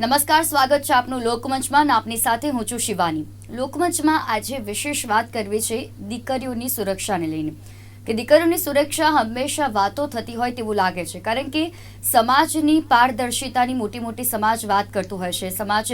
નમસ્કાર, સ્વાગત છે આપનું લોકમંચમાં આપની સાથે હું છું શિવાની. લોકમંચમાં આજે વિશેષ વાત કરવી છે દીકરીઓની સુરક્ષાને લઈને. કે દીકરીઓની સુરક્ષા હંમેશા વાતો થતી હોય તેવું લાગે છે. કારણ કે સમાજની પારદર્શિતાની મોટી મોટી સમાજ વાત કરતું હોય છે. સમાજ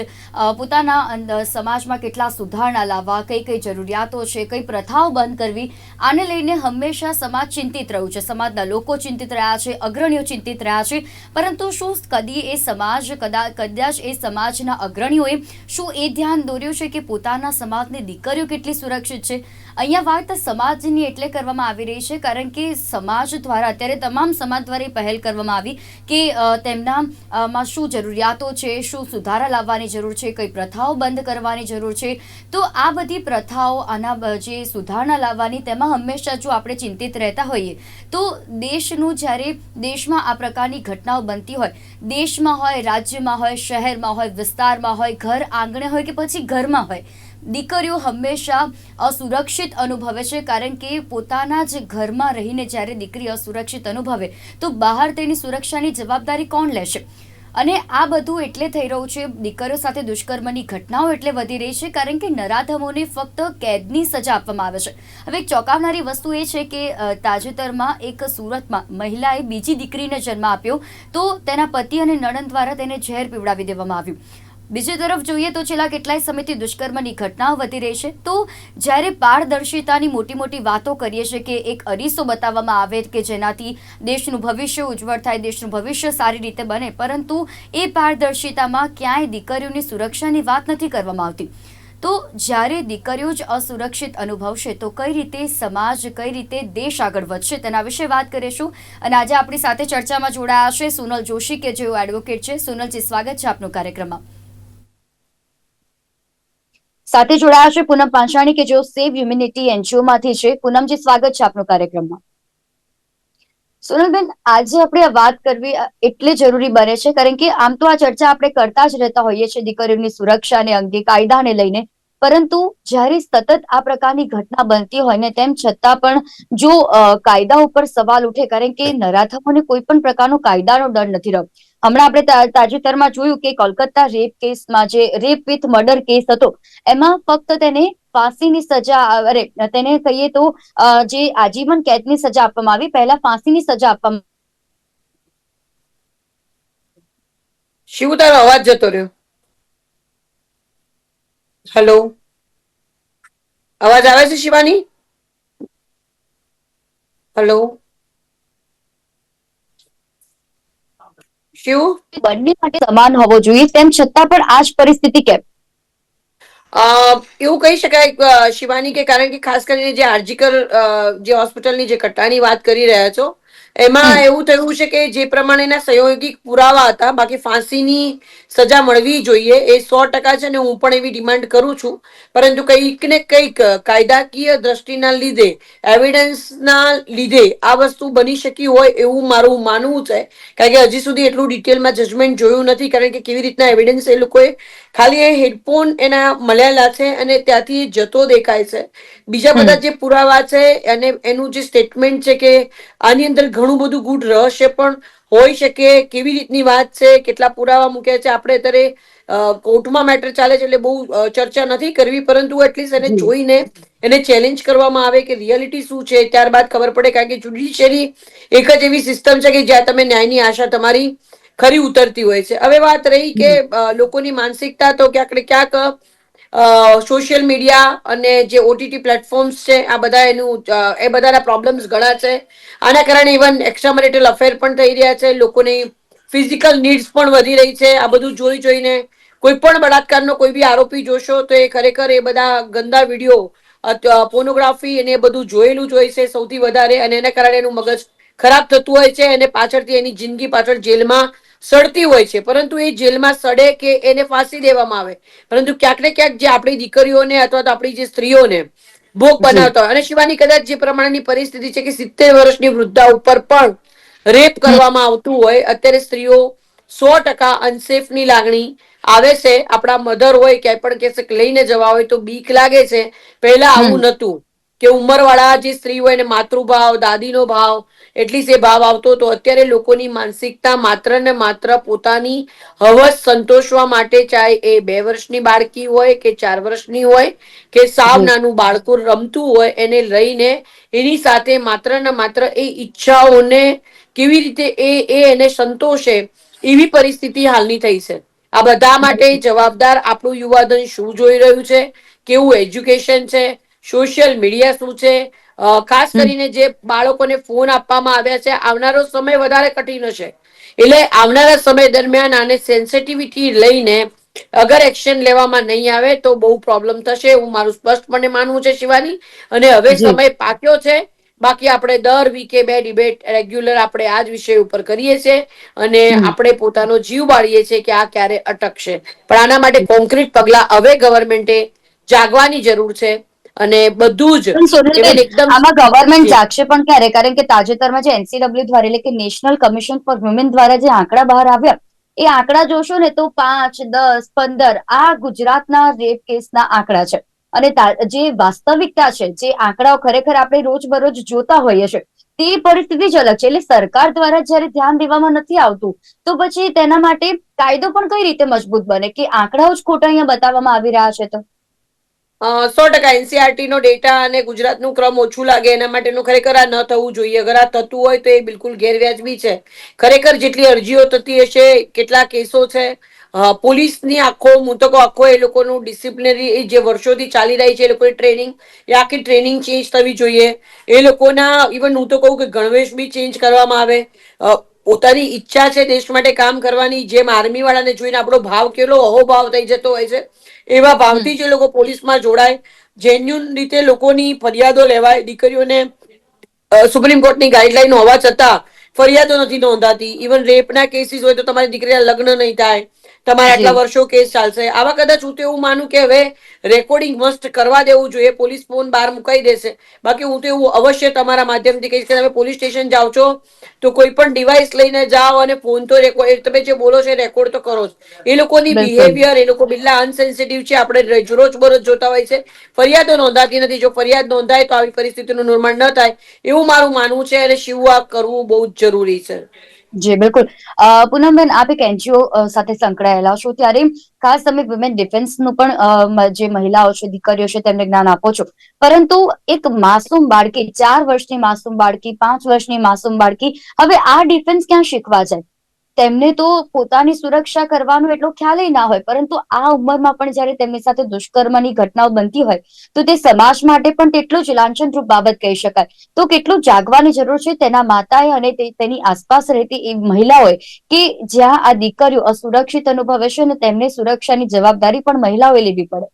પોતાના સમાજમાં કેટલા સુધારણા લાવવા, કઈ કઈ જરૂરિયાતો છે, કઈ પ્રથાઓ બંધ કરવી, આને લઈને હંમેશા સમાજ ચિંતિત રહ્યું છે. સમાજના લોકો ચિંતિત રહ્યા છે, અગ્રણીઓ ચિંતિત રહ્યા છે. પરંતુ શું કદી એ સમાજ, કદા, કદાચ એ સમાજના અગ્રણીઓએ શું એ ધ્યાન દોર્યું છે કે પોતાના સમાજની દીકરીઓ કેટલી સુરક્ષિત છે? અહીંયા વાત સમાજની એટલે કરવામાં આવી રહી છે, કારણ કે સમાજ દ્વારા, અત્યારે તમામ સમાજ દ્વારા પહેલ કરવામાં આવી કે તેમના માં શું જરૂરિયાતો છે, શું સુધારા લાવવાની જરૂર છે, કઈ પ્રથાઓ બંધ કરવાની જરૂર છે. તો આ બધી પ્રથાઓ, આના જે સુધારણા લાવવાની તેમાં હંમેશા જો આપણે ચિંતિત રહેતા હોઈએ, તો દેશનું જ્યારે, દેશમાં આ પ્રકારની ઘટનાઓ બનતી હોય, દેશમાં હોય, રાજ્યમાં હોય, શહેરમાં હોય, વિસ્તારમાં હોય, ઘર આંગણે હોય કે પછી ઘરમાં હોય દીકરીઓ હંમેશા અસુરક્ષિત અનુભવે છે, કારણ કે પોતાના જ ઘરમાં રહીને જ્યારે દીકરી અસુરક્ષિત અનુભવે, તો બહાર તેની સુરક્ષાની જવાબદારી કોણ લેશે? અને આ બધું એટલે થઈ રહ્યું છે, દીકરીઓ સાથે દુષ્કર્મની ઘટનાઓ એટલે વધી રહી છે, કારણ કે નરાધમોને ફક્ત કેદની સજા આપવામાં આવે છે. હવે એક ચોંકાવનારી વસ્તુ એ છે કે તાજેતરમાં એક સુરતમાં મહિલાએ બીજી દીકરીને જન્મ આપ્યો, તો તેના પતિ અને નણંદ દ્વારા તેને ઝેર પીવડાવી દેવામાં આવ્યું. બીજી તરફ જોઈએ તો છેલ્લા કેટલાય સમયથી દુષ્કર્મની ઘટનાઓ વધી રહી છે. તો જ્યારે પારદર્શિતાની મોટી મોટી વાતો કરીએ છીએ કે એક અરીસો બતાવવામાં આવે કે જેનાથી દેશનું ભવિષ્ય ઉજ્જવળ થાય, દેશનું ભવિષ્ય સારી રીતે બને, પરંતુ એ પારદર્શિતામાં ક્યાંય દીકરીઓની સુરક્ષાની વાત નથી કરવામાં આવતી. તો જ્યારે દીકરીઓ જ અસુરક્ષિત અનુભવશે, તો કઈ રીતે સમાજ, કઈ રીતે દેશ આગળ વધશે તેના વિશે વાત કરીશું. અને આજે આપણી સાથે ચર્ચામાં જોડાયા છે સોનલ જોશી, કે જેઓ એડવોકેટ છે. સોનલજી, સ્વાગત છે આપનું કાર્યક્રમમાં. સાથે જોડાયા છે પૂનમ પાંચાણી કે જેઓ સેવ હ્યુમિનિટી એનજીઓ માંથી છે. પૂનમજી, સ્વાગત છે આપનો કાર્યક્રમમાં. સોનલબેન, આજે આપણે વાત કરવી એટલે જરૂરી બને છે, કારણ કે આમ તો આ ચર્ચા આપણે કરતા જ રહેતા હોઈએ છીએ દીકરીઓની સુરક્ષાને અંગે, કાયદાને લઈને. પરંતુ જ્યારે સતત આ પ્રકારની ઘટના બનતી હોય ને તેમ છતાં પણ જો કાયદા ઉપર સવાલ ઉઠે, કારણ કે નરાધમોને કોઈ પણ પ્રકારનો કાયદાનો ડર નથી રહ્યો હમણાં આપણે તાજેતરમાં જોયું કે કોલકાતા રેપ કેસમાં જે રેપ વિથ મર્ડર કેસ હતો, એમાં ફક્ત તેને ફાંસીની સજા, અરે, તેને કહીએ તો જે આજીવન કેદની સજા આપવામાં આવી, પહેલા ફાંસીની સજા આપવામાં શિવ તારો અવાજ જતો રહ્યો? હેલો? અવાજ આવે છે શિવાની? હેલો? શિવ બંને માટે સમાન હોવો જોઈએ તેમ છતાં પણ આ જ પરિસ્થિતિ કેમ? એવું કહી શકાય શિવાની કે કારણ કે ખાસ કરીને જે આરજીકર અ, જે હોસ્પિટલની જે ઘટનાની વાત કરી રહ્યા છો એમાં એવું થયું છે કે જે પ્રમાણેના સહયોગી પુરાવા હતા બાકી ફાંસીની સજા મળવી જોઈએ એ સો ટકા છે ને હું પણ એવી ડિમાન્ડ કરું છું. પરંતુ કંઈક ને કંઈક કાયદાકીય દ્રષ્ટિના લીધે એવિડન્સના લીધે આ વસ્તુ બની શકી હોય એવું મારું માનવું છે. કારણ કે હજી સુધી એટલું ડિટેલમાં જજમેન્ટ જોયું નથી કારણ કે કેવી રીતના એવિડન્સ એ લોકોએ ખાલી એ હેડફોન એના મળેલા છે અને ત્યાંથી જતો દેખાય છે. બીજા બધા જે પુરાવા છે અને એનું જે સ્ટેટમેન્ટ છે કે આની અંદર ઘણું બધું ગુડ રહસ્ય પણ હોઈ શકે. કેવી રીતની વાત છે? કેટલા પુરાવા મૂક્યા છે? આપણે અત્યારે કોર્ટમાં મેટર ચાલે છે એટલે બહુ ચર્ચા નથી કરવી પરંતુ એટલીસ્ટ એને જોઈને એને ચેલેન્જ કરવામાં આવે કે રિયાલિટી શું છે? ત્યારબાદ ખબર પડે કારણ કે જ્યુડિશિયરી એક જ એવી સિસ્ટમ છે કે જ્યાં તમે ન્યાયની આશા તમારી ખરી ઉતરતી હોય છે. હવે વાત રહી કે લોકોની માનસિકતા તો ક્યાંક ને ક્યાંક સોશિયલ મીડિયા અને જે ઓટીટી પ્લેટફોર્મ્સ છે, આ બધા એનું એ બધાના પ્રોબ્લેમ્સ ઘણા છે. આના કારણે ઇવન એક્સ્ટ્રા મેરિટલ અફેર પણ થઈ રહ્યા છે. લોકોની ફિઝિકલ નીડ્સ પણ વધી રહી છે. આ બધું જોઈ જોઈને કોઈ પણ બળાત્કારનો કોઈ બી આરોપી જોશો, તો એ ખરેખર એ બધા ગંદા વીડિયો પોર્નોગ્રાફી અને એ બધું જોયેલું જ હોય છે સૌથી વધારે. અને એના કારણે એનું મગજ ખરાબ થતું હોય છે. અને પાછળથી એની જિંદગી પાછળ જેલમાં સડતી હોય છે પરંતુ એ જેલમાં સડે કે એને ફાંસી દેવામાં આવે. પરંતુ ક્યાંક ને ક્યાંક જે આપણી દીકરીઓને અથવા તો આપણી જે સ્ત્રીઓને ભોગ બનાવતા હોય અને શિવાની કદાચ જે પ્રમાણેની પરિસ્થિતિ છે કે સિત્તેર વર્ષની વૃદ્ધા ઉપર પણ રેપ કરવામાં આવતું હોય અત્યારે સ્ત્રીઓ સો ટકા અનસેફની લાગણી આવે છે. આપણા મધર હોય ક્યાંય પણ કે લઈને જવા હોય તો બીક લાગે છે. પહેલા આવું નહોતું. કે ઉંમરવાળા જે સ્ત્રી હોય એને માતૃભાવ દાદીનો ભાવ એટલી એ ભાવ આવતો હતો અત્યારે લોકોની માનસિકતા માત્ર ને માત્ર પોતાની હવસ સંતોષવા માટે ચાહે એ બે વર્ષની બાળકી હોય કે ચાર વર્ષની હોય કે સાવ નાનું બાળકો રમતું હોય એને લઈને એની સાથે માત્ર ને માત્ર એ ઈચ્છાઓને કેવી રીતે એ એ એને સંતોષે એવી પરિસ્થિતિ હાલની થઈ છે. આ બધા માટે જવાબદાર આપણું યુવાધન શું જોઈ રહ્યું છે? કેવું એજ્યુકેશન છે? સોશિયલ મીડિયા શું છે? ખાસ કરીને જે બાળકોને ફોન આપવામાં આવ્યા છે આવનારો સમય વધારે કઠિન હશે. એટલે આવનારા સમય દરમિયાન આને સેન્સિટિવિટી લઈને અગર એક્શન લેવામાં નહીં આવે તો બહુ પ્રોબ્લેમ થશે હું મારું સ્પષ્ટપણે માનવું છે શિવાની. અને હવે સમય પાક્યો છે. બાકી આપણે દર વીકે બે ડિબેટ રેગ્યુલર આપણે આ જ વિષય ઉપર કરીએ છીએ. અને આપણે પોતાનો જીવ બાળીએ છીએ કે આ ક્યારે અટકશે. પણ આના માટે કોન્ક્રીટ પગલા હવે ગવર્મેન્ટે જાગવાની જરૂર છે. અને બધું જ એકદમ આમાં ગવર્મેન્ટ. જાગશે પણ ક્યારે? કારણ કે તાજેતરમાં જે એનસીડબલ્યુ દ્વારા એટલે કે નેશનલ કમિશન ફોર વુમેન દ્વારા જે આંકડા બહાર આવ્યા એ આંકડા જોશો ને તો પાંચ દસ પંદર આ ગુજરાતના રેપ કેસના આંકડા છે. અને જે વાસ્તવિકતા છે જે આંકડાઓ ખરેખર આપણે રોજબરોજ જોતા હોઈએ છીએ તે પરિસ્થિતિ જ અલગ છે. એટલે સરકાર દ્વારા જ્યારે ધ્યાન દેવામાં નથી આવતું તો પછી તેના માટે કાયદો પણ કઈ રીતે મજબૂત બને? કે આંકડાઓ જ ખોટા અહીંયા બતાવવામાં આવી રહ્યા છે તો? સો ટકા એનસીઆરટી નો ડેટા અને ગુજરાતનું ક્રમ ઓછું લાગે એના માટેનું ખરેખર આ ન થવું જોઈએ. અગર આ થતું હોય તો એ બિલકુલ ગેરવ્યાજબી છે. ખરેખર જેટલી અરજીઓ થતી હશે, કેટલા કેસો છે પોલીસની આખો હું તો આખો એ લોકોનું ડિસિપ્લિનરી જે વર્ષોથી ચાલી રહી છે, એ લોકોની ટ્રેનિંગ એ આખી ટ્રેનિંગ ચેન્જ થવી જોઈએ. એ લોકોના ઇવન હું તો કહું કે ગણવેશ બી ચેન્જ કરવામાં આવે. પોતાની ઈચ્છા છે દેશ માટે કામ કરવાની, જેમ આર્મી વાળાને જોઈને આપણો ભાવ કેટલો અહોભાવ થઈ જતો હોય છે એવા ભાવથી જે લોકો પોલીસમાં જોડાય જેન્યુન રીતે લોકોની ફરિયાદો લેવાય દીકરીઓને સુપ્રીમ કોર્ટની ગાઈડલાઈન હોવા છતાં ફરિયાદો નથી નોંધાતી. ઇવન રેપના કેસીસ હોય તો તમારી દીકરીના લગ્ન નહીં થાય. તમારા આટલા વર્ષો કેસ ચાલશે. આવા કદાચ હું તો એવું માનું કે હવે રેકોર્ડિંગ મસ્ટ કરવા દેવું જોઈએ. પોલીસ ફોન બહાર મુકાઈ દેશે. બાકી હું તો એવું અવશ્ય તમારા માધ્યમથી કહીશ કે તમે પોલીસ સ્ટેશન જાઓ છો તો કોઈ પણ ડિવાઇસ લઈને જાઓ અને ફોન તો રેકોર્ડ તમે જે બોલો છો રેકોર્ડ તો કરો જ. એ લોકોની બિહેવિયર એ લોકો બિલ્લા અનસેન્સિટિવ છે. આપણે રોજ બરોજ જોતા હોય છે. ફરિયાદો નોંધાતી નથી. જો ફરિયાદ નોંધાય તો આવી પરિસ્થિતિનું નિર્માણ ન થાય. એવું મારું માનવું છે અને શિવ આ કરવું બહુ જ જરૂરી છે. જી, બિલકુલ. પૂનમબેન, આપ એક એનજીઓ સાથે સંકળાયેલા છો ત્યારે ખાસ તમે વિમેન ડિફેન્સનું પણ જે મહિલાઓ છે, દીકરીઓ છે, તેમને જ્ઞાન આપો છો. પરંતુ એક માસૂમ બાળકી, ચાર વર્ષની માસૂમ બાળકી, પાંચ વર્ષની માસૂમ બાળકી, હવે આ ડિફેન્સ ક્યાં શીખવા જાય? તેમને તો પોતાની સુરક્ષા કરવાનો એટલો ખ્યાલ ના હોય. પરંતુ આ ઉંમરમાં પણ જ્યારે તેમની સાથે દુષ્કર્મની ઘટનાઓ બનતી હોય, તો તે સમાજ માટે પણ તેટલું જ લાંછનરૂપ બાબત કહી શકાય. તો કેટલું જાગવાની જરૂર છે તેના માતાએ અને તેની આસપાસ રહેતી એ મહિલાઓએ કે જ્યાં આ દીકરીઓ અસુરક્ષિત અનુભવે છે અને તેમને સુરક્ષાની જવાબદારી પણ મહિલાઓએ લેવી પડે.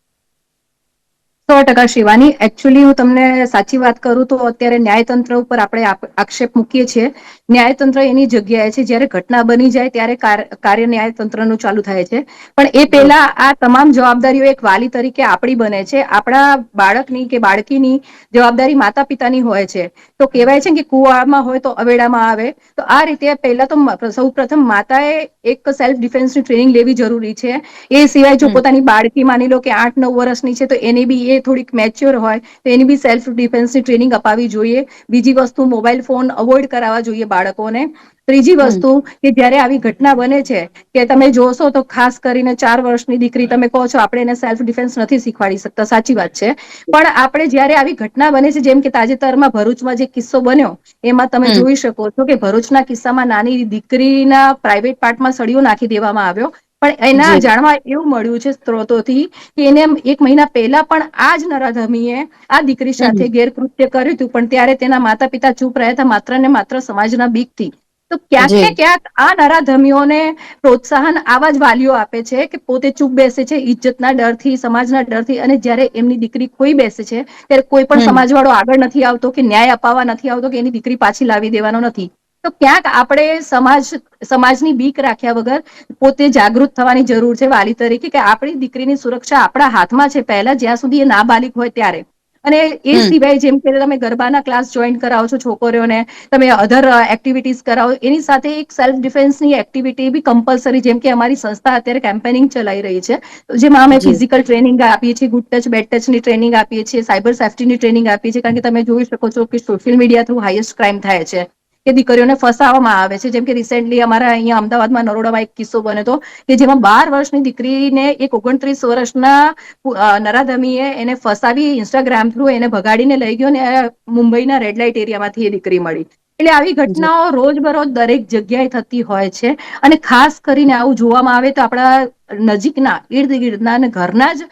સો ટકા શિવાની એકચ્યુઅલી હું તમને સાચી વાત કરું તો અત્યારે ન્યાયતંત્ર ઉપર આપણે આક્ષેપ મૂકીએ છીએ. ન્યાયતંત્ર એની જગ્યાએ છે. જ્યારે ઘટના બની જાય ત્યારે કાર્ય ન્યાયતંત્રનું ચાલુ થાય છે. પણ એ પહેલા આ તમામ જવાબદારીઓ એક વાલી તરીકે આપણી બને છે. આપણા બાળકની કે બાળકીની જવાબદારી માતા પિતાની હોય છે. તો કહેવાય છે કે કુવામાં હોય તો અવેડામાં આવે. તો આ રીતે પહેલા તો સૌ પ્રથમ માતાએ એક સેલ્ફ ડિફેન્સની ટ્રેનિંગ લેવી જરૂરી છે. એ સિવાય જો પોતાની બાળકી માની લો કે આઠ નવ વર્ષની છે તો એને બી એ થોડીક મેચ્યોર હોય તો એની બી સેલ્ફ ડિફેન્સની ટ્રેનિંગ અપાવી જોઈએ. બીજી વસ્તુ મોબાઈલ ફોન અવોઇડ કરાવવા જોઈએ બાળકોને. ત્રીજી વસ્તુ કે જ્યારે આવી ઘટના બને છે કે તમે જોશો તો ખાસ કરીને ચાર વર્ષની દીકરી તમે કહો છો આપણે એને સેલ્ફ ડિફેન્સ નથી શીખવાડી શકતા. સાચી વાત છે. પણ આપણે જ્યારે આવી ઘટના બને છે જેમ કે તાજેતરમાં ભરૂચમાં જે કિસ્સો બન્યો એમાં તમે જોઈ શકો છો કે ભરૂચના કિસ્સામાં નાની દીકરીના પ્રાઇવેટ પાર્ટમાં સળિયો નાખી દેવામાં આવ્યો. પણ એના જાણવા એવું મળ્યું છે સ્ત્રોતોથી કે એને એક મહિના પહેલા પણ આ જ નરાધમીએ આ દીકરી સાથે ગેરકૃત્ય કર્યું હતું પણ ત્યારે તેના માતા પિતા ચૂપ રહ્યા હતા માત્ર ને માત્ર સમાજના બીકથી. તો ક્યાંક ને ક્યાંક આ નરાધમીઓને પ્રોત્સાહન આવા જ વાલીઓ આપે છે કે પોતે ચૂપ બેસે છે ઇજ્જતના ડરથી સમાજના ડરથી અને જ્યારે એમની દીકરી ખોઈ બેસે છે ત્યારે કોઈ પણ. સમાજવાળો આગળ નથી આવતો કે ન્યાય અપાવવા નથી આવતો કે એની દીકરી પાછી લાવી દેવાનો નથી. તો ક્યાંક આપણે સમાજ સમાજની બીક રાખ્યા વગર પોતે જાગૃત થવાની જરૂર છે વાલી તરીકે કે આપણી દીકરીની સુરક્ષા આપણા હાથમાં છે. પહેલા જ્યાં સુધી એ નાબાલિક હોય ત્યારે. અને એ સિવાય જેમ કે તમે ગરબાના ક્લાસ જોઈન કરાવો છો છોકરીઓને તમે અધર એક્ટિવિટીઝ કરાવો એની સાથે એક સેલ્ફ ડિફેન્સની એક્ટિવિટી બી કમ્પલસરી જેમ કે અમારી સંસ્થા અત્યારે કેમ્પેનિંગ ચલાવી રહી છે. જેમાં અમે ફિઝિકલ ટ્રેનિંગ આપીએ છીએ ગુડ ટચ બેડ ટચની ટ્રેનિંગ આપીએ છીએ સાયબર સેફ્ટીની ટ્રેનિંગ આપીએ છીએ. કારણ કે તમે જોઈ શકો છો કે social media through highest crime થાય છે. કે દીકરીઓને ફસાવવામાં આવે છે. જેમ કે રિસેન્ટલી અમારા અહીંયા અમદાવાદમાં નરોડામાં એક કિસ્સો બન્યો હતો કે જેમાં બાર વર્ષની દીકરીને એક ઓગણત્રીસ વર્ષના નરાધમીએ એને ફસાવી ઇન્સ્ટાગ્રામ થ્રુ એને ભગાડીને લઈ ગયો ને મુંબઈના રેડ લાઇટ એરિયામાંથી એ દીકરી મળી. એટલે આવી ઘટનાઓ રોજ બરોજ દરેક જગ્યાએ થતી હોય છે. અને ખાસ કરીને આવું જોવામાં આવે તો આપણા નજીકના ઈર્દ ગિર્દના અને ઘરના જ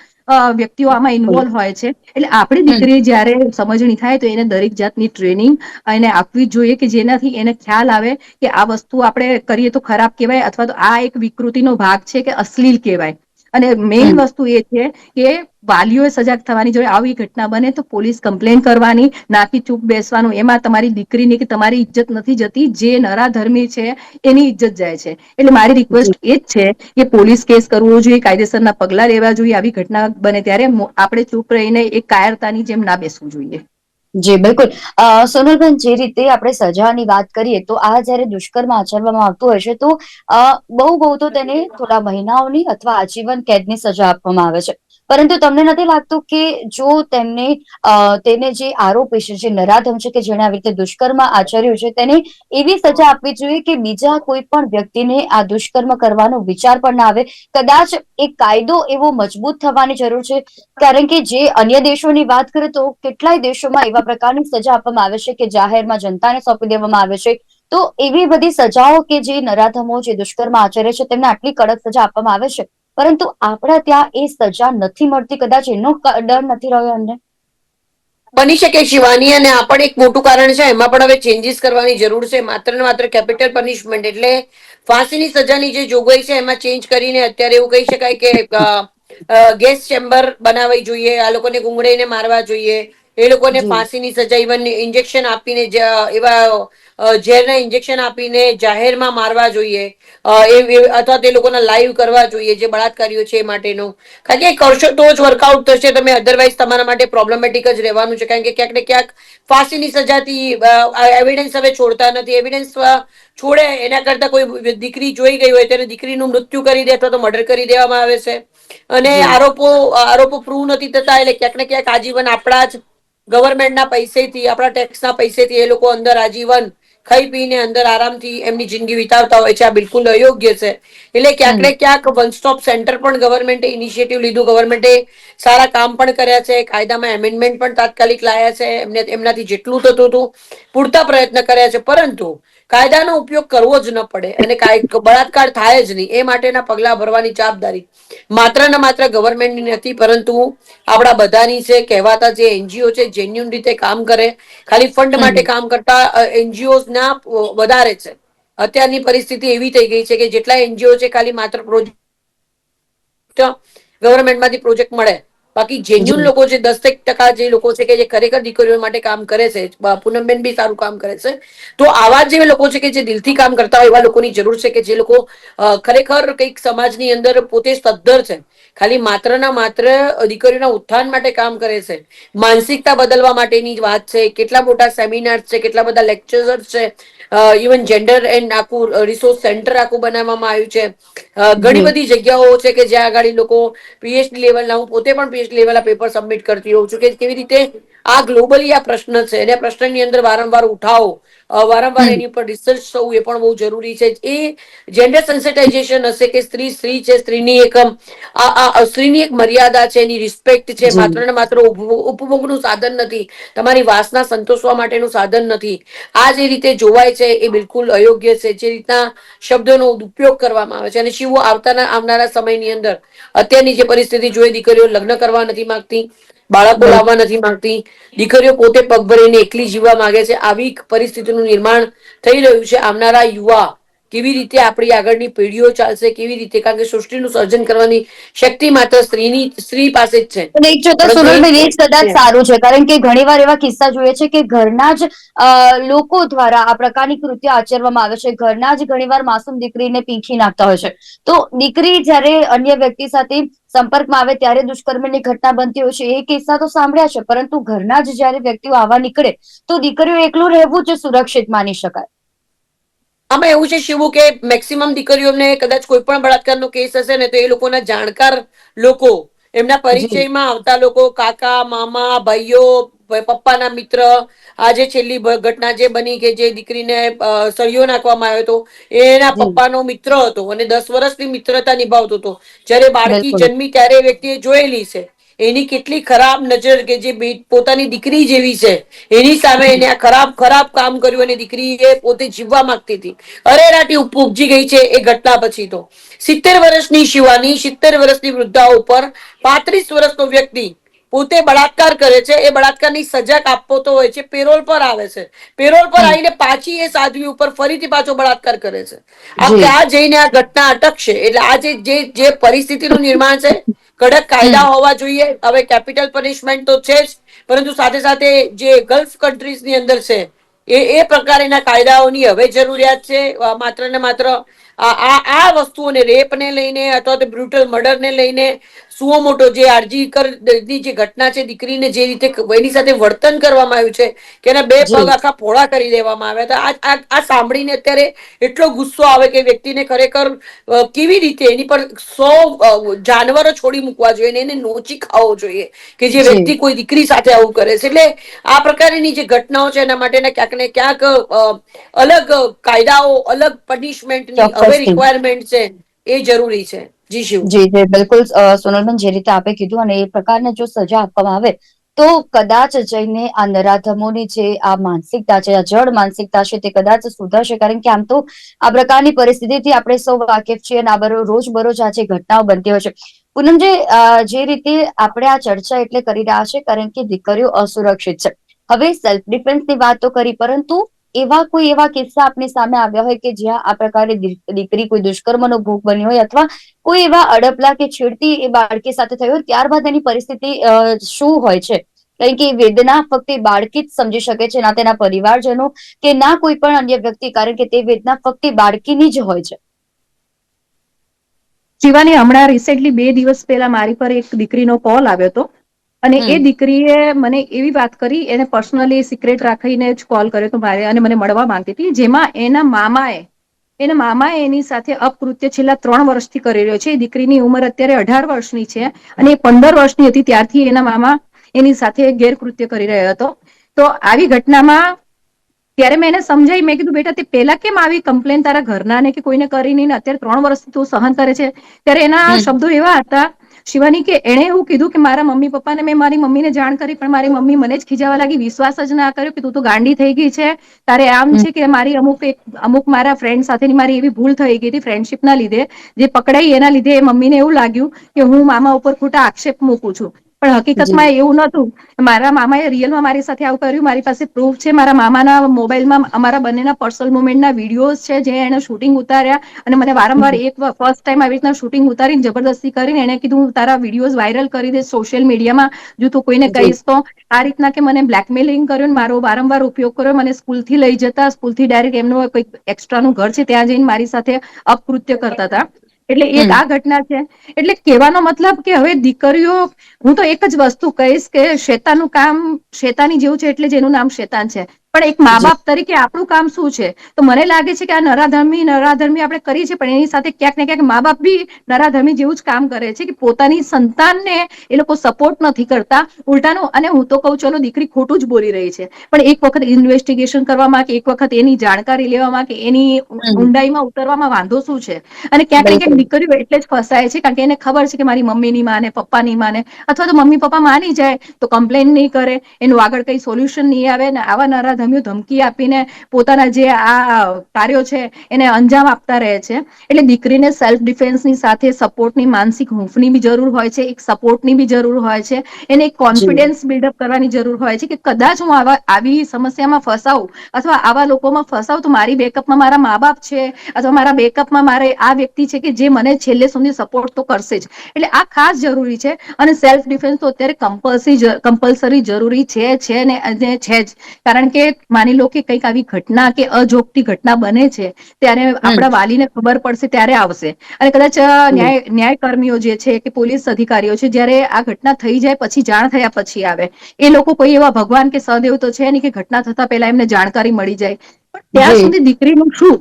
વ્યક્તિઓ આમાં ઇન્વોલ્વ હોય છે. એટલે આપણી દીકરી જયારે સમજણી થાય તો એને દરેક જાતની ટ્રેનિંગ એને આપવી જોઈએ કે જેનાથી એને ખ્યાલ આવે કે આ વસ્તુ આપણે કરીએ તો ખરાબ કહેવાય અથવા તો આ એક વિકૃતિનો ભાગ છે કે અશ્લીલ કહેવાય. અને મેઇન વસ્તુ એ છે કે વાલીઓએ સજાગ થવાની જોઈએ આવી ઘટના બને તો પોલીસ કમ્પ્લેન કરવાની, નાખી ચૂપ બેસવાનું, એમાં તમારી દીકરીની કે તમારી ઈજ્જત નથી જતી, જે નરાધર્મી છે, એની ઈજ્જત જાય છે. એટલે મારી રિક્વેસ્ટ એ જ છે કે પોલીસ કેસ કરવો જોઈએ, કાયદેસરના પગલા લેવા જોઈએ, આવી ઘટના બને ત્યારે આપણે ચૂપ રહીને એક કાયરતાની જેમ ના બેસવું જોઈએ. જી, બિલકુલ. સોનલબેન, જે રીતે આપણે સજાની વાત કરીએ, તો આ જયારે દુષ્કર્મ આચરવામાં આવતું હોય છે, તો બહુ બહુ તો તેને થોડા મહિનાઓની અથવા આજીવન કેદની સજા આપવામાં આવે છે. પરંતુ તમને નથી લાગતું કે જો તેમને તેને જે આરોપી છે જે નરાધમ છે કે જેને આવી રીતે દુષ્કર્મ આચર્યું છે, તેને એવી સજા આપવી જોઈએ કે બીજા કોઈ પણ વ્યક્તિને આ દુષ્કર્મ કરવાનો વિચાર પણ ના આવે. કદાચ એ કાયદો એવો મજબૂત થવાની જરૂર છે. કારણ કે જે અન્ય દેશોની વાત કરે તો કેટલાય દેશોમાં એવા પ્રકારની સજા આપવામાં આવે છે કે જાહેરમાં જનતાને સોંપી દેવામાં આવે છે. તો એવી બધી સજાઓ કે જે નરાધમો, જે દુષ્કર્મ આચરે છે, તેમને આટલી કડક સજા આપવામાં આવે છે. પરંતુ આપણા ત્યાં એ સજા નથી મળતી કદાચ એનો ડર નથી રહ્યો એમને. બની શકે શિવાની અને આ પણ એક મોટું કારણ છે એમાં પણ હવે ચેન્જીસ કરવાની જરૂર છે. માત્ર ને માત્ર કેપિટલ પનિશમેન્ટ એટલે ફાંસીની સજાની જે જોગવાઈ છે એમાં ચેન્જ કરીને અત્યારે એવું કહી શકાય કે ગેસ ચેમ્બર બનાવવી જોઈએ આ લોકોને ગુંગળીને મારવા જોઈએ. એ લોકોને ફાંસીની સજા ઇવન ઇન્જેક્શન આપીને એવા ઝેરના ઇન્જેક્શન આપીને જાહેરમાં મારવા જોઈએ. અથવા તે લોકોના લાઈવ કરવા જોઈએ જે બળાત્કારીઓ છે એ માટેનો. કારણ કે કરશો તો જ વર્કઆઉટ થશે. તમે અધરવાઇઝ તમારા માટે પ્રોબ્લેમેટિક જ રહેવાનું છે. કારણ કે ક્યાંક ને ક્યાંક ફાંસીની સજાથી એવિડન્સ હવે છોડતા નથી. એવિડન્સ છોડે એના કરતા કોઈ દીકરી જોઈ ગઈ હોય તેને દીકરીનું મૃત્યુ કરી દે અથવા તો મર્ડર કરી દેવામાં આવે છે. અને આરોપો આરોપો પ્રૂવ નથી થતા એટલે ક્યાંક ને ક્યાંક આજીવન આપણા જ ગવર્મેન્ટના પૈસેથી આપણા ટેક્સના પૈસેથી એ લોકો અંદર આજીવન ખાઈ પીને અંદર આરામથી એમની જિંદગી વિતાવતા હોય છે. આ બિલકુલ અયોગ્ય છે. એટલે ક્યાંક ને ક્યાંક વન સ્ટોપ સેન્ટર પણ ગવર્મેન્ટે ઇનિશિયેટિવ લીધું. ગવર્મેન્ટે સારા કામ પણ કર્યા છે. કાયદામાં એમેન્ડમેન્ટ પણ તાત્કાલિક લાયા છે. એમને એમનાથી જેટલું થતું હતું પૂરતા પ્રયત્ન કર્યા છે. પરંતુ કાયદાનો ઉપયોગ કરવો જ ન પડે અને બળાત્કાર થાય જ નહીં. એ માટેના પગલા ભરવાની જવાબદારી માત્ર ને માત્ર ગવર્મેન્ટની નથી પરંતુ આપણા બધાની છે કહેવાતા જે એનજીઓ છે જેન્યુન રીતે કામ કરે. ખાલી ફંડ માટે કામ કરતા એનજીઓ ના વધારે છે. અત્યારની પરિસ્થિતિ એવી થઈ ગઈ છે કે જેટલા એનજીઓ છે ખાલી માત્ર પ્રોજેક્ટ ગવર્મેન્ટમાંથી પ્રોજેક્ટ મળે. બાકી જેન્યુન લોકો જે દસેક ટકા જે લોકો છે કે જે ખરેખર દીકરીઓ માટે કામ કરે છે પૂનમબેન બી સારું કામ કરે છે તો આવા જે લોકો છે કે જે દિલથી કામ કરતા હોય એવા લોકોની જરૂર છે કે જે લોકો ખરેખર કંઈક સમાજની અંદર પોતે સદ્ધર છે. ખાલી માત્ર ના માત્ર દીકરીઓના ઉત્થાન માટે કામ કરે છે. માનસિકતા બદલવા માટેની વાત છે. કેટલા મોટા સેમિનાર છે કેટલા બધા લેક્ચર્સ છે. ઇવન જેન્ડર એન્ડ આખું રિસોર્સ સેન્ટર આખું બનાવવામાં આવ્યું છે. ઘણી બધી જગ્યાઓ છે કે જ્યાં આગળ લોકો પીએચડી લેવલના હું પોતે પણ પીએચડી લેવલના પેપર સબમિટ કરતી હોઉં છું કે કેવી રીતે આ ગ્લોબલી આ પ્રશ્ન છે. અને પ્રશ્નની અંદર વારંવાર ઉઠાવો. વારંવાર એની પર રિસર્ચ થવું એ પણ બહુ જરૂરી છે. એ જેન્ડર સેન્સિટાઇઝેશન હશે કે સ્ત્રી સ્ત્રી છે સ્ત્રીની એક આ સ્ત્રીની એક મર્યાદા છે એની રિસ્પેક્ટ છે. માત્ર ને માત્ર ઉપભોગનું સાધન નથી. તમારી વાસના સંતોષવા માટેનું સાધન નથી. આ જે રીતે જોવાય છે એ બિલકુલ અયોગ્ય છે. જે રીતના શબ્દોનો ઉપયોગ કરવામાં આવે છે. અને શિવો આવતાના આવનારા સમયની અંદર અત્યારની જે પરિસ્થિતિ જોઈ દીકરીઓ લગ્ન કરવા નથી માંગતી બાળકો લાવવા નથી માંગતી. દીકરીઓ પોતે પગભરીને એકલી જીવવા માંગે છે. આવી પરિસ્થિતિનું નિર્માણ થઈ રહ્યું છે. આવનારા યુવા કેવી રીતે આપણી આગળની પેઢીઓ ચાલશે? કેવી રીતે? કારણ કે સૃષ્ટિનું સર્જન કરવાની શક્તિ માત્ર સ્ત્રીની સ્ત્રી પાસે જ છે. એક જોતા પરંતુ એ કદાચ સારું છે. કારણ કે ઘણીવાર એવા કિસ્સા જોઈએ છે કે ઘરના જ અ, લોકો દ્વારા આ પ્રકારની કૃત્ય આચરવામાં આવે છે. ઘરના જ ઘણીવાર માસૂમ દીકરીને પીંખી નાખતા હોય છે. તો દીકરી જ્યારે અન્ય વ્યક્તિ સાથે સંપર્કમાં આવે ત્યારે દુષ્કર્મની ઘટના બનતી હોય છે. એ કિસ્સા તો સાંભળ્યા છે પરંતુ ઘરના જ જ્યારે વ્યક્તિઓ આવા નીકળે તો દીકરીઓ એકલું રહેવું જ સુરક્ષિત માની શકાય. આમાં એવું છે શિવુ કે મેક્સિમમ દીકરીઓને કદાચ કોઈ પણ બળાત્કારનો કેસ હશે ને તો એ લોકોના જાણકાર લોકો એમના પરિચયમાં આવતા લોકો કાકા મામા ભાઈઓ પપ્પાના મિત્ર આજે છેલ્લી ઘટના જે બની કે જે દીકરીને સળિયો નાખવામાં આવ્યો હતો એના પપ્પાનો મિત્ર હતો અને દસ વર્ષની મિત્રતા નિભાવતો હતો. જ્યારે બાળકી જન્મી ત્યારે વ્યક્તિએ જોયેલી છે. એની કેટલી ખરાબ નજર કે જે પોતાની દીકરી જેવી છે એની સામે એને આ ખરાબ ખરાબ કામ કર્યું અને દીકરી એ પોતે જીવવા માંગતી હતી. અરેરાટી ઉપ- ઉપજી ગઈ છે એ ઘટના પછી તો. સિત્તેર વર્ષની શિવાની સિત્તેર વર્ષની વૃદ્ધા ઉપર પાંત્રીસ વર્ષનો વ્યક્તિ પોતે બળાત્કાર કરે છે એ બળાત્કારની સજા કાપતો હોય છે પેરોલ પર આવે છે. પેરોલ પર આવીને પાછી એ સાધ્વી ઉપર ફરીથી પાછો બળાત્કાર કરે છે. આ જઈને આ ઘટના અટકશે એટલે આ જે જે પરિસ્થિતિનું નિર્માણ છે કડક કાયદા હોવા જોઈએ. હવે કેપિટલ પનિશમેન્ટ તો છે જ પરંતુ સાથે સાથે જે ગલ્ફ કન્ટ્રીઝની અંદર છે એ એ પ્રકારના કાયદાઓની હવે જરૂરિયાત છે માત્ર ને માત્ર આ આ આ વસ્તુઓને રેપને લઈને અથવા તો બ્રુટલ મર્ડરને લઈને સુઓ મોટો જે આરજીકરની જે ઘટના છે દીકરીને જે રીતે એની સાથે વર્તન કરવામાં આવ્યું છે કે એના બે. પગ આખા પોળા કરી દેવામાં આવ્યા હતા. આ સાંભળીને અત્યારે એટલો ગુસ્સો આવે કે વ્યક્તિને ખરેખર કેવી રીતે એની પર સો જાનવરો છોડી મૂકવા જોઈએ એને નોચી ખાવો જોઈએ કે જે વ્યક્તિ કોઈ દીકરી સાથે આવું કરે છે. એટલે આ પ્રકારની જે ઘટનાઓ છે એના માટેના ક્યાંક ને ક્યાંક અલગ કાયદાઓ અલગ પનિશમેન્ટની હવે રિક્વાયરમેન્ટ છે એ જરૂરી છે. જી જી. બિલકુલ સોનલબેન જે રીતે આપે કીધું અને એ પ્રકારની જો સજા આપવામાં આવે, તો કદાચ જઈને આ નરાધમોની જે આ માનસિકતા છે, આ જડ માનસિકતા છે, તે કદાચ સુધરશે. કારણ કે આમ તો આ પ્રકારની પરિસ્થિતિથી આપણે સૌ વાકેફ છીએ અને આ બરો- રોજબરોજ આ જે ઘટનાઓ બનતી હોય છે. પૂનમજી જે રીતે આપણે આ ચર્ચા એટલે કરી રહ્યા છે, કારણ કે દીકરીઓ અસુરક્ષિત છે. હવે સેલ્ફ ડિફેન્સની વાત તો કરી, પરંતુ એવા કોઈ એવા કિસ્સા આપની સામે આવ્યા હોય કે જ્યાં આ પ્રકારે દીકરી કોઈ દુષ્કર્મનો ભોગ બની હોય અથવા કોઈ એવા અડપલા કે છેડતી એ બાળકી સાથે થયો હોય, ત્યારબાદ એની પરિસ્થિતિ શું હોય છે? કારણ કે વેદના ફક્ત બાળકી જ સમજી શકે છે, ના તેના પરિવારજનો કે ના કોઈ પણ અન્ય વ્યક્તિ, કારણ કે તે વેદના ફક્ત બાળકીની જ હોય છે. શિવાની, હમણાં રિસેન્ટલી બે દિવસ પહેલા મારી પર એક દીકરીનો કોલ આવ્યો હતો. અને એ. દીકરીએ મને એવી વાત કરી એને પર્સનલી સિક્રેટ રાખીને જ કોલ કર્યો તો મારે અને મને મળવા માંગતી હતી. જેમાં એના મામાએ એના મામાએ એની સાથે અપકૃત્ય છેલ્લા ત્રણ વર્ષથી કરી રહ્યો છે. એ દીકરીની ઉંમર અત્યારે અઢાર વર્ષની છે અને એ પંદર વર્ષની હતી. ત્યારથી એના મામા એની સાથે ગેરકૃત્ય કરી રહ્યો હતો. તો આવી ઘટનામાં ત્યારે મેં એને સમજાવી મેં કીધું બેટા તે પહેલા કેમ આવી કમ્પ્લેન તારા ઘરના ને કે કોઈને કરી નહીં અત્યારે ત્રણ વર્ષથી તું સહન કરે છે? ત્યારે એના શબ્દો એવા હતા શિવાની કે એણે એવું કીધું કે મારા મમ્મી પપ્પાને મેં મારી મમ્મીને જાણ કરી પણ મારી મમ્મી મને જ ખીજાવા લાગી. વિશ્વાસ જ ના કર્યો કે તું તો ગાંડી થઈ ગઈ છે. તારે આમ છે કે મારી અમુક એક અમુક મારા ફ્રેન્ડ સાથેની મારી એવી ભૂલ થઈ ગઈ હતી ફ્રેન્ડશિપના લીધે. જે પકડાઈ એના લીધે એ મમ્મીને એવું લાગ્યું કે હું મામા ઉપર ખોટા આક્ષેપ મૂકું છું. પણ હકીકતમાં એવું નતું મારા મામાએ રિયલમાં મારી સાથે આવું કર્યું. મારી પાસે પ્રૂફ છે. મારા મામાના મોબાઈલમાં અમારા બંનેના પર્સનલ મુમેન્ટના વિડીયોઝ છે જે એને શૂટિંગ ઉતાર્યા. અને મને વારંવાર એક ફર્સ્ટ ટાઈમ આવી રીતના શૂટિંગ ઉતારીને જબરદસ્તી કરીને એને કીધું હું તારા વિડીયોઝ વાયરલ કરી દઈશ સોશિયલ મીડિયામાં જો તું કોઈને કહીશ તો. આ રીતના કે મને બ્લેકમેલિંગ કર્યો મારો વારંવાર ઉપયોગ કર્યો. મને સ્કૂલથી લઈ જતા. સ્કૂલથી ડાયરેક્ટ એમનું કોઈક એક્સ્ટ્રાનું ઘર છે ત્યાં જઈને મારી સાથે અપકૃત્ય કરતા હતા. એટલે એક આ ઘટના છે. એટલે કહેવાનો મતલબ કે હવે દીકરીઓ હું તો એક જ વસ્તુ કહીશ કે શેતાનું કામ શેતાની જેવું છે એટલે જ એનું નામ શેતાન છે. પણ એક મા બાપ તરીકે આપણું કામ શું છે? તો મને લાગે છે કે આ નરાધર્મી નરાધર્મી આપણે કરીએ છીએ પણ એની સાથે ક્યાંક ને ક્યાંક મા બાપ બી નરાધર્મી જેવું જ કામ કરે છે કે પોતાની સંતાનને એ લોકો સપોર્ટ નથી કરતા. ઉલટાનું અને હું તો કહું ચલો દીકરી ખોટું જ બોલી રહી છે. પણ એક વખત ઇન્વેસ્ટિગેશન કરવામાં કે એક વખત એની જાણકારી લેવામાં કે એની ઊંડાઈમાં ઉતરવામાં વાંધો શું છે? અને ક્યાંક ને ક્યાંક દીકરીઓ એટલે જ ફસાય છે કારણ કે એને ખબર છે કે મારી મમ્મીની માને પપ્પાની માને અથવા તો મમ્મી પપ્પા માની જાય તો કમ્પ્લેન નહીં કરે. એનું આગળ કઈ સોલ્યુશન નહીં આવે ને આવા નરાધમ નરાધમીઓ ધમકી આપીને પોતાના જે આ કાર્યો છે એને અંજામ આપતા રહે છે. એટલે દીકરીને સેલ્ફ ડિફેન્સની સાથે સપોર્ટની માનસિક હૂંફની બી જરૂર હોય છે, એક સપોર્ટની બી જરૂર હોય છે, એને એક કોન્ફિડન્સ બિલ્ડઅપ કરવાની જરૂર હોય છે કે કદાચ હું આવા, આવી સમસ્યામાં ફસાવું અથવા આવા લોકોમાં ફસાવું તો મારી બેકઅપમાં મારા મા બાપ છે અથવા મારા બેકઅપમાં મારે આ વ્યક્તિ છે કે જે મને છેલ્લે સુધી સપોર્ટ તો કરશે જ. એટલે આ ખાસ જરૂરી છે અને સેલ્ફ ડિફેન્સ તો અત્યારે કમ્પલસરી કમ્પલસરી જરૂરી છે છે ને છે જ. કારણ કે માની લો કે કંઈક આવી ઘટના કે અજોગતી ઘટના બને છે ત્યારે આપણા વાલીને ખબર પડશે ત્યારે આવશે. અને કદાચ ન્યાય ન્યાયકર્મીઓ જે છે કે પોલીસ અધિકારીઓ છે જ્યારે આ ઘટના થઈ જાય પછી જાણ થયા પછી આવે. એ લોકો કોઈ એવા ભગવાન કે સદેવ તો છે નહીં કે ઘટના થતા પહેલા એમને જાણકારી મળી જાય. પણ ત્યાં સુધી દીકરીનું શું?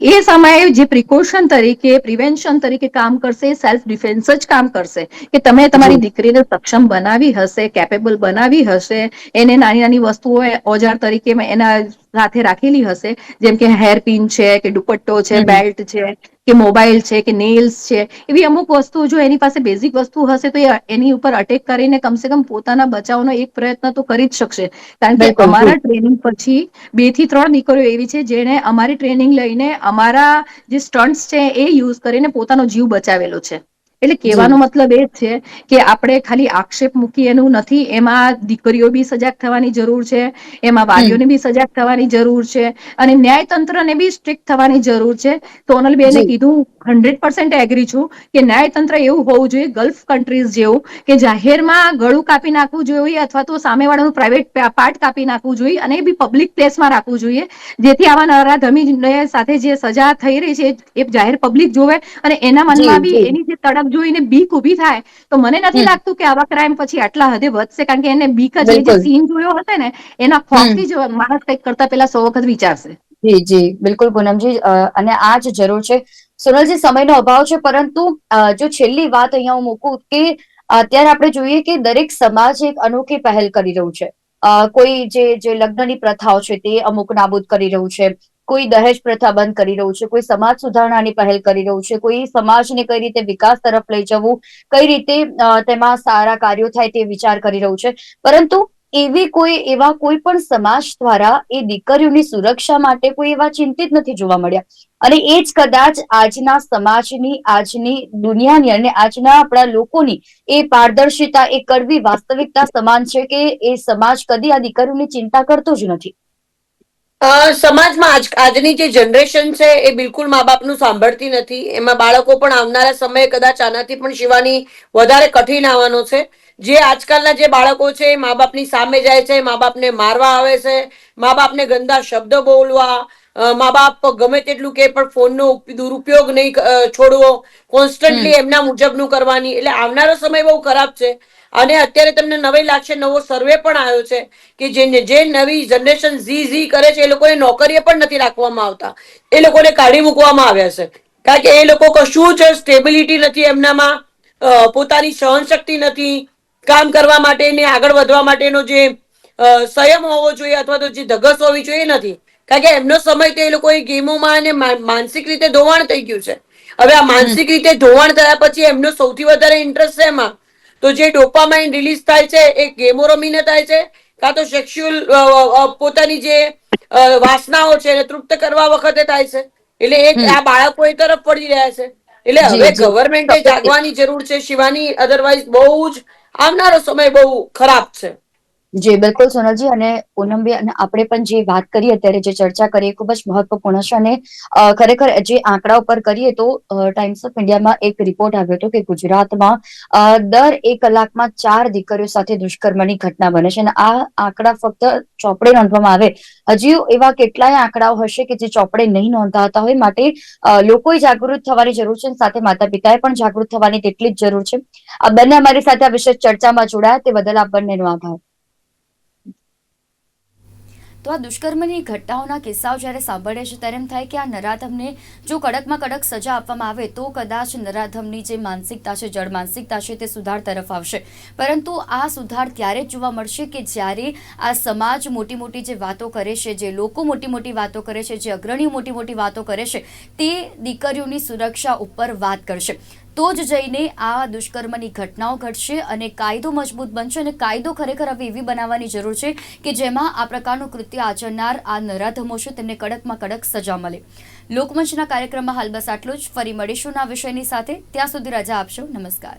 એ સમયે જે પ્રિકોશન તરીકે પ્રિવેન્શન તરીકે કામ કરશે સેલ્ફ ડિફેન્સ જ કામ કરશે. કે તમે તમારી દીકરીને સક્ષમ બનાવી હશે કેપેબલ બનાવી હશે એને નાની નાની વસ્તુઓ ઓજાર તરીકે એના સાથે રાખેલી હશે જેમ કે હેરપિન છે કે દુપટ્ટો છે બેલ્ટ છે કે મોબાઈલ છે કે નેલ્સ છે એવી અમુક વસ્તુઓ જો એની પાસે બેઝિક વસ્તુ હશે તો એ એની ઉપર અટેક કરીને કમસે કમ પોતાના બચાવનો એક પ્રયત્ન તો કરી જ શકશે. કારણ કે અમારા ટ્રેનિંગ પછી બેથી ત્રણ દીકરીઓ એવી છે જેણે અમારી ટ્રેનિંગ લઈને અમારા જે સ્ટન્ટ્સ છે એ યુઝ કરીને પોતાનો જીવ બચાવેલો છે. એટલે. કહેવાનો મતલબ એ જ છે કે આપણે ખાલી આક્ષેપ મૂકી એનું નથી એમાં દીકરીઓ બી સજાગ થવાની જરૂર છે એમાં વાલીઓને બી સજાગ થવાની જરૂર છે અને ન્યાયતંત્રને બી સ્ટ્રિક્ટ થવાની જરૂર છે સોનલબેને. કીધું હંડ્રેડ પર્સન્ટ એગ્રી છું કે ન્યાયતંત્ર એવું હોવું જોઈએ ગલ્ફ કન્ટ્રીઝ જેવું કે જાહેરમાં ગળું કાપી નાખવું જોઈએ અથવા તો સામેવાળાનું પ્રાઇવેટ પાર્ટ કાપી નાખવું જોઈએ અને એ બી પબ્લિક પ્લેસમાં રાખવું જોઈએ. જેથી આવા નરાધમી સાથે જે સજા થઈ રહી છે એ જાહેર પબ્લિક જોવે અને એના મનમાં બી એની જે તડપ જોઈને બીક ઊભી થાય તો મને નથી લાગતું કે આવા ક્રાઇમ પછી આટલા હદે વધશે કારણ કે એને બીક જ જે સીન જોયો હશે ને એના. ખોફથી જ માણસ કંઈક કરતા પેલા સો વખત વિચારશે. જી જી. બિલકુલ પૂનમજી અને આ જ જરૂર છે. સોનલજી, સમયનો અભાવ છે, પરંતુ જો છેલ્લી વાત અહીંયા હું મૂકું કે, અત્યારે આપણે જોઈએ કે દરેક સમાજ એક અનોખી પહેલ કરી રહ્યું છે. કોઈ જે જે લગ્નની પ્રથાઓ છે તે અમુક નાબૂદ કરી રહ્યું છે. કોઈ દહેજ પ્રથા બંધ કરી રહ્યું છે. કોઈ સમાજ સુધારણાની પહેલ કરી રહ્યું છે. કોઈ સમાજને કઈ રીતે વિકાસ તરફ લઈ જવું, કઈ રીતે તેમાં સારા કાર્યો થાય તે વિચાર કરી રહ્યું છે. પરંતુ એવી કોઈ, એવા કોઈ પણ સમાજ દ્વારા એ દીકરીઓની સુરક્ષા માટે કોઈ એવા ચિંતિત નથી જોવા મળ્યા. અને એ જ કદાચ આજના સમાજની, આજની દુનિયાની અને આજના આપણા લોકોની એ પારદર્શિતા, એ કડવી વાસ્તવિકતા સમાન છે કે એ સમાજ કદી આ દીકરીઓની ચિંતા કરતો જ નથી? સમાજમાં આજ, આજની જે જનરેશન છે એ બિલકુલ મા બાપનું સાંભળતી નથી. એમાં બાળકો પણ આવનારા સમયે કદાચ આનાથી પણ શિવાની વધારે કઠિન આવવાનો છે. જે આજકાલના જે બાળકો છે એ મા બાપની સામે જાય છે મા બાપને મારવા આવે છે મા બાપને ગંદા શબ્દ બોલવા મા બાપ ગમે તેટલું કે પણ ફોનનો દુરુપયોગ નહીં છોડવો કોન્સ્ટન્ટલી એમના મુજબનું કરવાની. એટલે આવનારો સમય બહુ ખરાબ છે. અને અત્યારે તમને નવી લાગશે નવો સર્વે પણ આવ્યો છે કે જે જે નવી જનરેશન ઝી ઝી કરે છે એ લોકોને નોકરીએ પણ નથી રાખવામાં આવતા. એ લોકોને કાઢી મૂકવામાં આવ્યા છે. કારણ કે એ લોકો કશું જ સ્ટેબિલિટી નથી એમનામાં. પોતાની સહનશક્તિ નથી. કામ કરવા માટે ને આગળ વધવા માટેનો જે સંયમ હોવો જોઈએ અથવા તો જે ધગસ હોવી જોઈએ નથી. કારણ કે એમનો સમય તો એ લોકો એ ગેમોમાં અને માનસિક રીતે ધોવાણ થઈ ગયું છે. હવે આ માનસિક રીતે ધોવાણ થયા પછી એમનો સૌથી વધારે ઇન્ટરેસ્ટ છે એમાં. તો જે ડોપામાઇન રિલીઝ થાય છે એ ગેમો રમીને થાય છે કાં તો સેક્સ્યુઅલ પોતાની જે વાસનાઓ છે એને તૃપ્ત કરવા વખતે થાય છે. એટલે એક આ બાળકો એ તરફ પડી રહ્યા છે. એટલે હવે ગવર્મેન્ટે જાગવાની જરૂર છે. શિવાની અધરવાઇઝ બહુ જ આવનારો સમય બહુ ખરાબ છે. જી, બિલકુલ સોનલજી, અને પૂનમબી અને આપણે પણ જે વાત કરી અત્યારે, જે ચર્ચા કરી ખૂબ જ મહત્વપૂર્ણ છે. અને ખરેખર જે આંકડા ઉપર કરીએ તો ટાઈમ્સ ઓફ ઇન્ડિયામાં એક રિપોર્ટ આવ્યો હતો કે ગુજરાતમાં દર એક કલાકમાં ચાર દીકરીઓ સાથે દુષ્કર્મની ઘટના બને છે. અને આ આંકડા ફક્ત ચોપડે નોંધવામાં આવે. હજી એવા કેટલાય આંકડાઓ હશે કે જે ચોપડે નહીં નોંધાતા હોય માટે લોકોએ જાગૃત થવાની જરૂર છે સાથે માતા પિતાએ પણ જાગૃત થવાની તેટલી જ જરૂર છે. આ બંને અમારી સાથે આ વિશેષ ચર્ચામાં જોડાયા. તે બદલ આપ બંનેનો આભાર. તો આ દુષ્કર્મની ઘટનાઓના કિસ્સાઓ જ્યારે સાંભળે છે, ત્યારે એમ થાય કે આ નરાધમને જો કડકમાં કડક સજા આપવામાં આવે, તો કદાચ નરાધમની જે માનસિકતા છે, જળ માનસિકતા છે, તે સુધાર તરફ આવશે. પરંતુ આ સુધાર ત્યારે જ જોવા મળશે કે જ્યારે આ સમાજ મોટી મોટી જે વાતો કરે છે, જે લોકો મોટી મોટી વાતો કરે છે, જે અગ્રણીઓ મોટી મોટી વાતો કરે છે, તે દીકરીઓની સુરક્ષા ઉપર વાત કરશે. તો જ જઈને આ દુષ્કર્મની ઘટનાઓ ઘટશે અને કાયદો મજબૂત બનશે અને કાયદો ખરેખર હવે એવી બનાવવાની જરૂર છે કે જેમાં આ પ્રકારનું કૃત્ય આચરનાર આ નરાધમો છે તેમને કડકમાં કડક સજા મળે. લોકમંચના કાર્યક્રમમાં હાલ બસ આટલું જ. ફરી મળીશું ના વિષયની સાથે. ત્યાં સુધી રજા આપશો. નમસ્કાર.